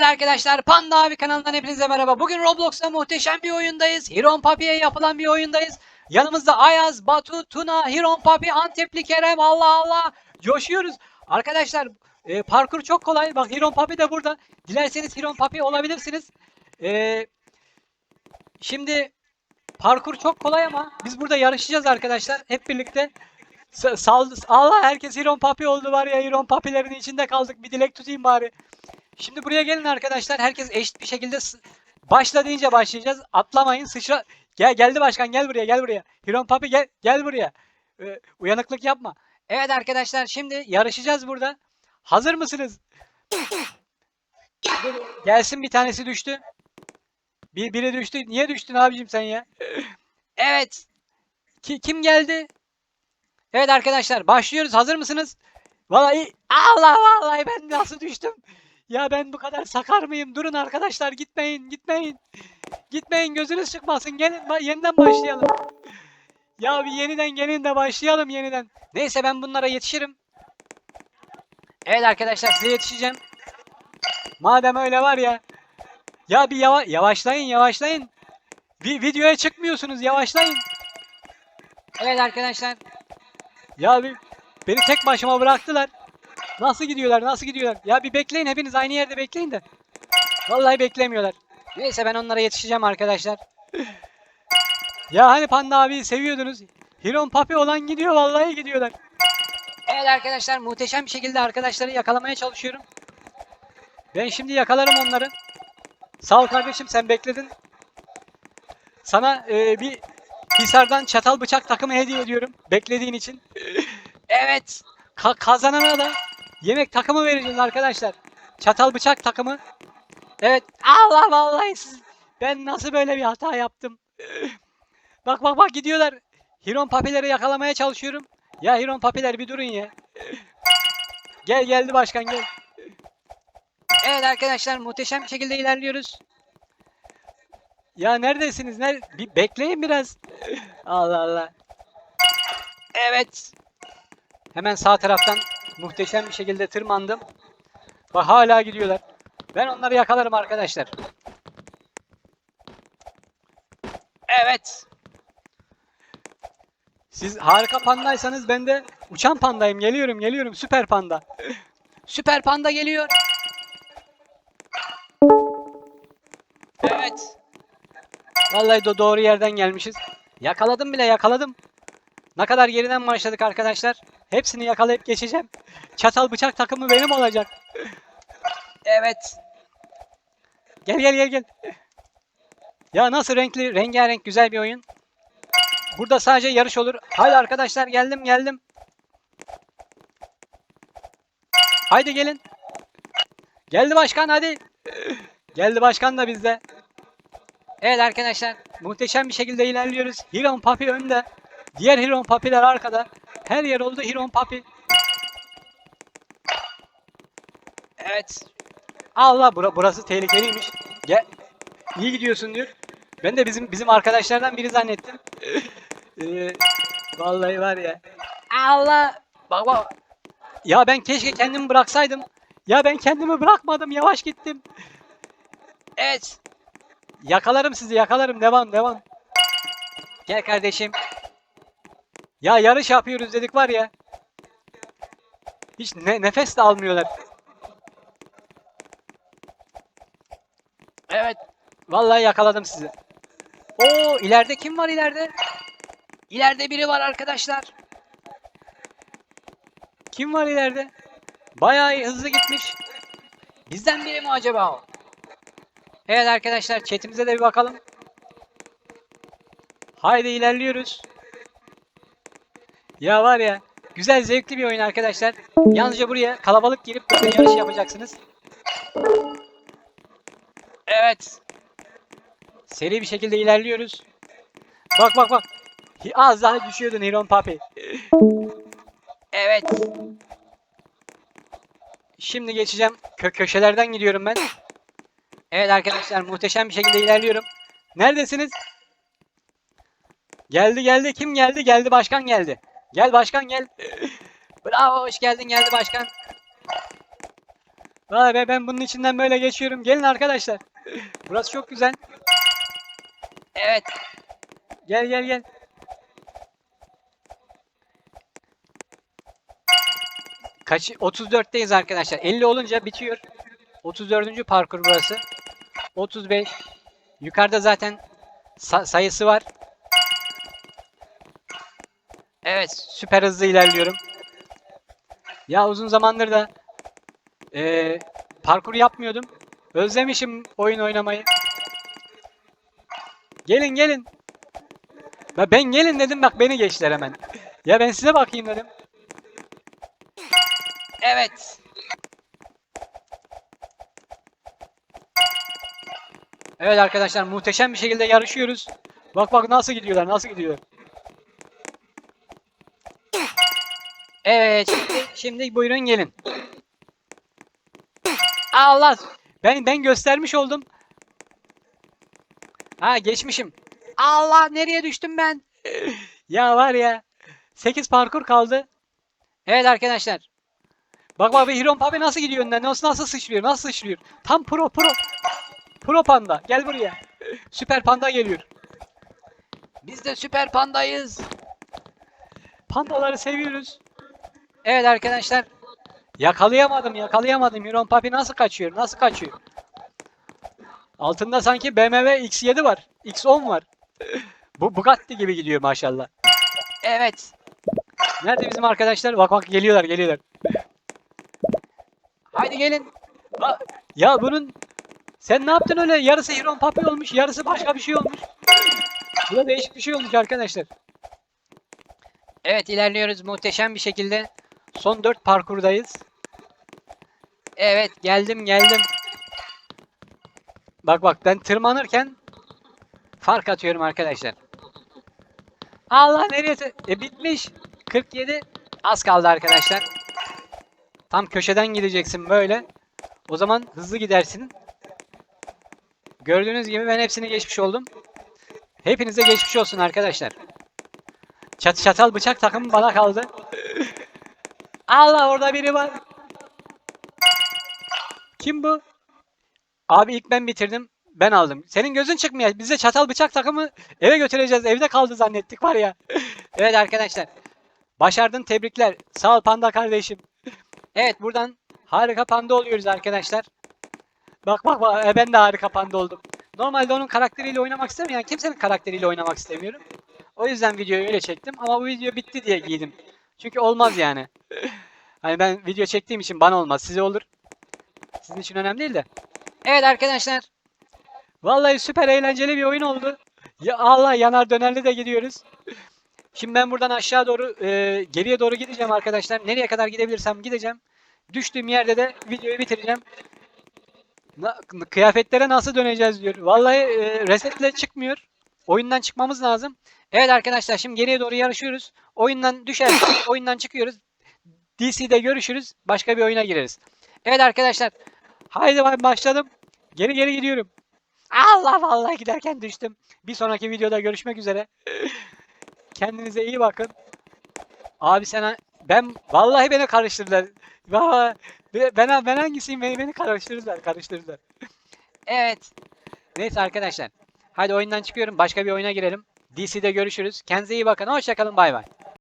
Evet arkadaşlar Panda abi kanalından hepinize merhaba. Bugün Roblox'ta muhteşem bir oyundayız. Hiron Papi'ye yapılan bir oyundayız. Yanımızda Ayaz, Batu, Tuna, Hiron Papi, Antepli Kerem Allah Allah. Coşuyoruz. Arkadaşlar e, parkur çok kolay. Bak Hiron Papi de burada. Dilerseniz Hiron Papi olabilirsiniz. E, şimdi parkur çok kolay ama biz burada yarışacağız arkadaşlar. Hep birlikte. Sa- sal- Allah herkes Hiron Papi oldu var ya Hiron Papilerin içinde kaldık. Bir dilek tutayım bari. Şimdi buraya gelin arkadaşlar. Herkes eşit bir şekilde başla deyince başlayacağız. Atlamayın. Sıçra. Gel geldi başkan gel buraya gel buraya. Hiron Papi gel gel buraya. Ee, uyanıklık yapma. Evet arkadaşlar şimdi yarışacağız burada. Hazır mısınız? Gelsin bir tanesi düştü. Bir biri düştü. Niye düştün abicim sen ya? Evet. Ki, kim geldi? Evet arkadaşlar başlıyoruz. Hazır mısınız? Vallahi Allah vallahi ben nasıl düştüm? Ya ben bu kadar sakar mıyım? Durun arkadaşlar gitmeyin gitmeyin. Gitmeyin gözünüz çıkmasın. Gelin ba- yeniden başlayalım. Ya bir yeniden gelin de başlayalım yeniden. Neyse ben bunlara yetişirim. Evet arkadaşlar size yetişeceğim. Madem öyle var ya. Ya bir yava yavaşlayın yavaşlayın. Bir videoya çıkmıyorsunuz yavaşlayın. Evet arkadaşlar. Ya bir beni tek başıma bıraktılar. Nasıl gidiyorlar? Nasıl gidiyorlar? Ya bir bekleyin hepiniz aynı yerde bekleyin de. Vallahi beklemiyorlar. Neyse ben onlara yetişeceğim arkadaşlar. ya hani Panda abiyi seviyordunuz. Hiron Papi olan gidiyor vallahi gidiyorlar. Evet arkadaşlar muhteşem bir şekilde arkadaşları yakalamaya çalışıyorum. Ben şimdi yakalarım onları. Sağ ol kardeşim sen bekledin. Sana e, bir Hisar'dan çatal bıçak takımı hediye ediyorum. Beklediğin için. evet. Ka- kazanana da yemek takımı vereceğiz arkadaşlar. Çatal bıçak takımı. Evet. Allah vallahi siz. Ben nasıl böyle bir hata yaptım? bak bak bak gidiyorlar. Hiron papileri yakalamaya çalışıyorum. Ya Hiron papiler bir durun ya. gel geldi başkan gel. Evet arkadaşlar muhteşem bir şekilde ilerliyoruz. Ya neredesiniz? Ner bir bekleyin biraz. Allah Allah. Evet. Hemen sağ taraftan muhteşem bir şekilde tırmandım. Bak hala gidiyorlar. Ben onları yakalarım arkadaşlar. Evet. Siz harika pandaysanız ben de uçan pandayım. Geliyorum geliyorum. Süper panda. Süper panda geliyor. Evet. Vallahi do doğru yerden gelmişiz. Yakaladım bile yakaladım. Ne kadar geriden başladık arkadaşlar. Hepsini yakalayıp geçeceğim. Çatal bıçak takımı benim olacak. Evet. Gel gel gel gel. Ya nasıl renkli, rengarenk güzel bir oyun. Burada sadece yarış olur. Hadi arkadaşlar geldim geldim. Haydi gelin. Geldi başkan hadi. Geldi başkan da bizde. Evet arkadaşlar muhteşem bir şekilde ilerliyoruz. Hiron Papi önde. Diğer Hiron Papi'ler arkada. Her yer oldu Hiron Papi. Evet. Allah bura, burası tehlikeliymiş. Gel. İyi gidiyorsun diyor. Ben de bizim bizim arkadaşlardan biri zannettim. Ee, vallahi var ya. Allah. Bak bak. Ya ben keşke kendimi bıraksaydım. Ya ben kendimi bırakmadım. Yavaş gittim. Evet. Yakalarım sizi yakalarım. Devam devam. Gel kardeşim. Ya yarış yapıyoruz dedik var ya. Hiç ne- nefes de almıyorlar. Evet. Vallahi yakaladım sizi. Oo ileride kim var ileride? İleride biri var arkadaşlar. Kim var ileride? Bayağı hızlı gitmiş. Bizden biri mi acaba o? Evet arkadaşlar chatimize de bir bakalım. Haydi ilerliyoruz. Ya var ya güzel zevkli bir oyun arkadaşlar. Yalnızca buraya kalabalık girip böyle yarış yapacaksınız. Evet. Seri bir şekilde ilerliyoruz. Bak bak bak. Az daha düşüyordun Hiron Papi. Evet. Şimdi geçeceğim. Kö köşelerden gidiyorum ben. Evet arkadaşlar muhteşem bir şekilde ilerliyorum. Neredesiniz? Geldi geldi. Kim geldi? Geldi başkan geldi. Gel başkan gel. Bravo hoş geldin geldi başkan. Vay be ben bunun içinden böyle geçiyorum. Gelin arkadaşlar. Burası çok güzel. Evet. Gel gel gel. Kaç 34'teyiz arkadaşlar. 50 olunca bitiyor. 34. parkur burası. 35. Yukarıda zaten sa- sayısı var. Evet, süper hızlı ilerliyorum. Ya uzun zamandır da eee, parkur yapmıyordum. Özlemişim oyun oynamayı. Gelin gelin. Ya ben gelin dedim bak beni geçtiler hemen. Ya ben size bakayım dedim. Evet. Evet arkadaşlar muhteşem bir şekilde yarışıyoruz. Bak bak nasıl gidiyorlar nasıl gidiyorlar. Evet şimdi, şimdi buyurun gelin. Allah ben ben göstermiş oldum. Ha geçmişim. Allah nereye düştüm ben? ya var ya 8 parkur kaldı. Evet arkadaşlar. Bak bak Hiron Pabe nasıl gidiyor önden? Nasıl nasıl sıçrıyor? Nasıl sıçrıyor? Tam pro pro. Pro panda. Gel buraya. Süper panda geliyor. Biz de süper pandayız. Pandaları seviyoruz. Evet arkadaşlar. Yakalayamadım yakalayamadım. Hiron Papi nasıl kaçıyor? Nasıl kaçıyor? Altında sanki BMW X7 var. X10 var. Bu Bugatti gibi gidiyor maşallah. Evet. Nerede bizim arkadaşlar? Bak bak geliyorlar geliyorlar. Haydi gelin. Ya bunun sen ne yaptın öyle? Yarısı Hiron Papi olmuş, yarısı başka bir şey olmuş. Bu da değişik bir şey olmuş arkadaşlar. Evet ilerliyoruz muhteşem bir şekilde. Son 4 parkurdayız. Evet geldim geldim. Bak bak ben tırmanırken fark atıyorum arkadaşlar. Allah neresi? E bitmiş. 47 az kaldı arkadaşlar. Tam köşeden gideceksin böyle. O zaman hızlı gidersin. Gördüğünüz gibi ben hepsini geçmiş oldum. Hepinize geçmiş olsun arkadaşlar. Çat çatal bıçak takımı bana kaldı. Allah orada biri var. Kim bu? Abi ilk ben bitirdim. Ben aldım. Senin gözün çıkmıyor. Bize çatal bıçak takımı eve götüreceğiz. Evde kaldı zannettik var ya. evet arkadaşlar. Başardın tebrikler. Sağ ol panda kardeşim. Evet buradan harika panda oluyoruz arkadaşlar. Bak bak bak e, ben de harika panda oldum. Normalde onun karakteriyle oynamak istemiyorum. Yani kimsenin karakteriyle oynamak istemiyorum. O yüzden videoyu öyle çektim ama bu video bitti diye giydim. Çünkü olmaz yani. hani ben video çektiğim için bana olmaz. Size olur. Sizin için önemli değil de. Evet arkadaşlar. Vallahi süper eğlenceli bir oyun oldu. Ya Allah yanar dönerli de gidiyoruz. Şimdi ben buradan aşağı doğru e, geriye doğru gideceğim arkadaşlar. Nereye kadar gidebilirsem gideceğim. Düştüğüm yerde de videoyu bitireceğim. Kıyafetlere nasıl döneceğiz diyor. Vallahi e, resetle çıkmıyor. Oyundan çıkmamız lazım. Evet arkadaşlar şimdi geriye doğru yarışıyoruz. Oyundan düşersek oyundan çıkıyoruz. DC'de görüşürüz. Başka bir oyuna gireriz. Evet arkadaşlar. Haydi ben başladım. Geri geri gidiyorum. Allah vallahi giderken düştüm. Bir sonraki videoda görüşmek üzere. Kendinize iyi bakın. Abi sen ben vallahi beni karıştırdılar. Ben ben hangisiyim beni beni karıştırdılar, karıştırdılar. evet. Neyse arkadaşlar. Hadi oyundan çıkıyorum. Başka bir oyuna girelim. DC'de görüşürüz. Kendinize iyi bakın. Hoşçakalın. Bay bay.